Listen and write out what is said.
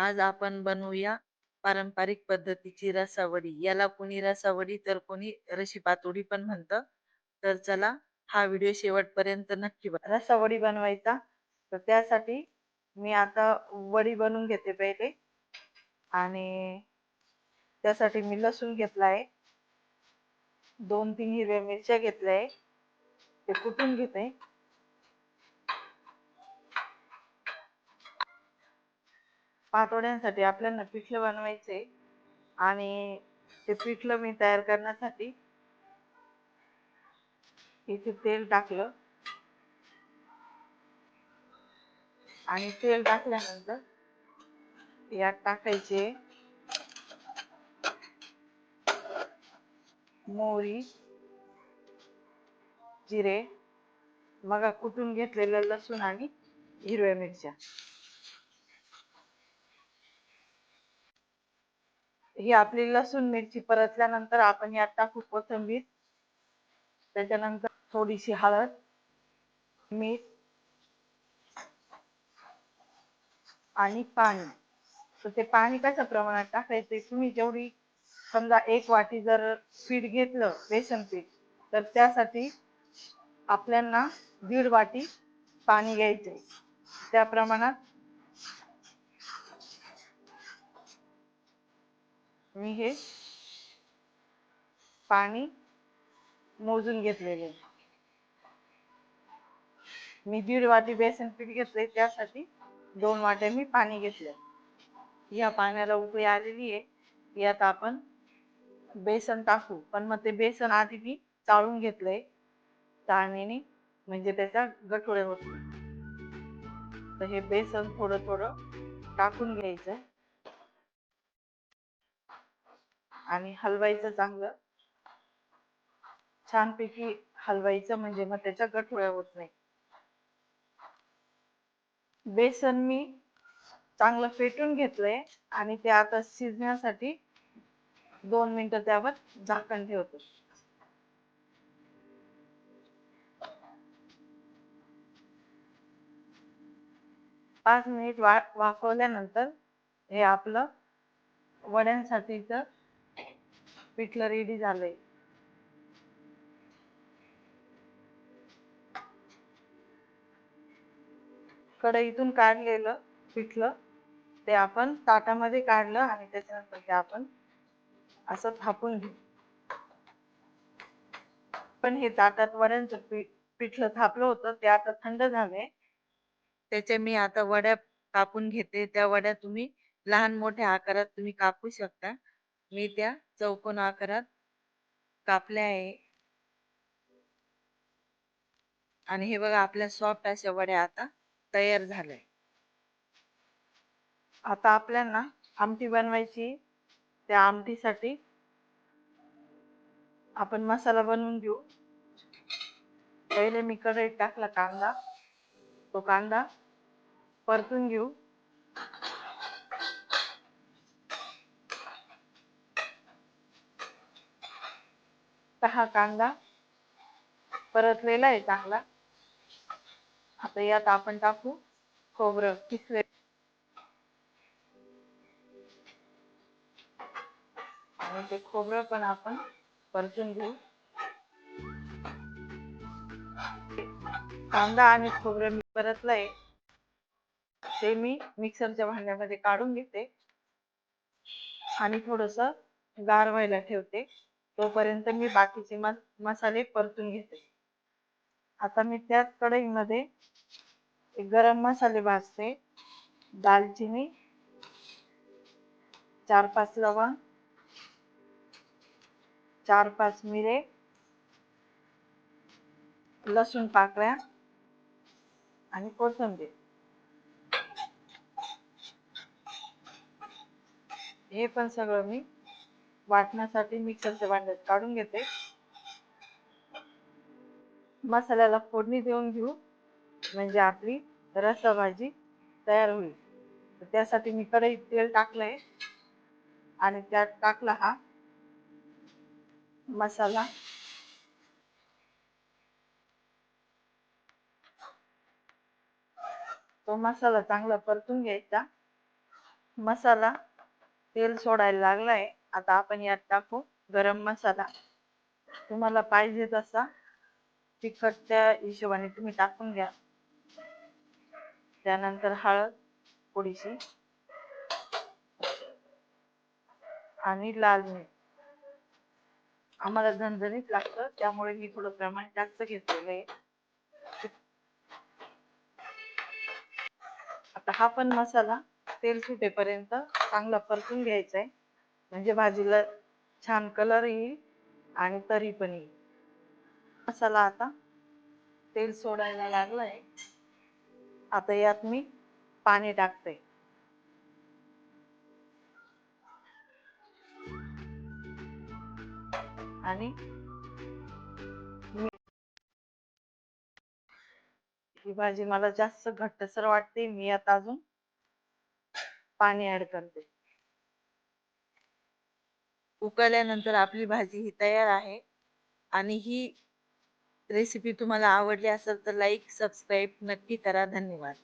आज आपण बनवूया पारंपरिक पद्धतीची रसावडी याला कोणी रसावडी तर कोणी रशी पातोडी पण म्हणतं. तर चला हा व्हिडिओ शेवटपर्यंत नक्की बघा. रसावडी बनवायचा. तर त्यासाठी मी आता वडी बनवून घेते पहिले. आणि त्यासाठी मी लसूण घेतला आहे दोन तीन हिरव्या मिरच्या घेतल्या आहे ते कुटून घेते. पातोड्यांसाठी आपल्याला पिठलं बनवायचे आणि ते पिठलं मी तयार करण्यासाठी इथे तेल टाकलं. आणि तेल टाकल्यानंतर यात टाकायचे मोहरी जिरे मग कुटून घेतलेलं लसूण आणि हिरव्या मिरच्या. ही आपली लसूण मिरची परतल्यानंतर आपण यात टाकू कोथिंबीर. त्याच्यानंतर थोडीशी हळद मीठ आणि पाणी. तर ते पाणी कशा प्रमाणात टाकायचे तुम्ही जेवढी समजा एक वाटी जर पीठ घेतलं बेसन पीठ तर त्यासाठी आपल्याला दीड वाटी पाणी घ्यायचे त्या प्रमाणात मी हे पाणी मोजून घेतलेले. मी दीड वाटी बेसन पीठ घेतले त्यासाठी दोन वाट्या मी पाणी घेतले या पाण्याला उकळी आलेली आहे. यात आपण बेसन टाकू. पण मग ते बेसन आधी मी चाळून घेतलंय. चाळणीने म्हणजे त्याच्या गठोडे तर हे बेसन थोडं थोडं टाकून घ्यायचं आणि हलवायचं चांगलं. छानपैकी हलवायचं म्हणजे मग त्याच्या गठोळ्या होत नाही. बेसन मी चांगलं फेटून घेतलंय आणि ते आता शिजण्यासाठी दोन मिनिटं त्यावर झाकण ठेवतो. पाच मिनिट वा वाफवल्यानंतर हे आपलं वड्यांसाठीचं पिठलं रेडी झालंय. कढईतून काढलेलं पिठलं ते आपण ताटामध्ये काढलं आणि त्याच्यानंतर ते आपण असं थापून घेऊ. पण हे ताटात वड्यांचं पीठ पिठलं थापलं होतं ते आता थंड झालंय. त्याचे मी आता वड्या कापून घेते. त्या वड्या तुम्ही लहान मोठ्या आकारात तुम्ही कापू शकता. मी त्या चौकोन आकारात कापल्या आहे. आणि हे बघा आपल्या सॉफ्ट अशा वड्या आता तयार झाल्या. आता आपल्याला आमटी बनवायची त्या आमटीसाठी आपण मसाला बनवून घेऊ. पहिले मी कढईत टाकला कांदा. तो कांदा परतून घेऊ. हा कांदा परतलेला आहे चांगला. आता यात आपण टाकू खोबरं किसले आणि ते खोबरं पण आपण परतून घेऊ. कांदा आणि खोबरं मी परतलंय. ते मी मिक्सरच्या भांड्यामध्ये काढून घेते. आणि थोडस गार व्हायला ठेवते. तोपर्यंत मी बाकीचे मसाले परतून घेते. आता मी त्याच कढईमध्ये गरम मसाले भाजते. दालचिनी चार पाच लवंग चार पाच मिरे लसूण पाकळ्या आणि कोथिंबीर. हे पण सगळं मी वाटण्यासाठी मिक्सरचे भांड्यात काढून घेते. मसाल्याला फोडणी देऊन घेऊ. म्हणजे आपली रस्सा भाजी तयार होईल. त्यासाठी मी कढईत तेल टाकलंय. आणि त्यात टाकला हा मसाला. तो मसाला चांगला परतून घ्यायचा. मसाला तेल सोडायला लागलाय. आता आपण यात टाकू गरम मसाला. तुम्हाला पाहिजे तसा तिखट त्या हिशोबाने तुम्ही टाकून घ्या. त्यानंतर हळद थोडीशी आणि लाल मीठ. आम्हाला झणझणीत लागतं त्यामुळे मी थोडं प्रमाण जास्त घेतलेलं आहे. आता हा पण मसाला तेल सुटेपर्यंत चांगला परतून घ्यायचा आहे. म्हणजे भाजीला छान कलर येईल आणि तरी पण येईल. मसाला आता तेल सोडायला लागलंय. आता यात मी पाणी टाकते. आणि ही भाजी मला जास्त घट्टसर वाटते. मी आता अजून पाणी ऍड करते. उकळल्यानंतर आपली भाजी ही तयार आहे. आणि ही रेसिपी तुम्हाला आवडली असेल तर लाईक सबस्क्राईब नक्की करा. धन्यवाद.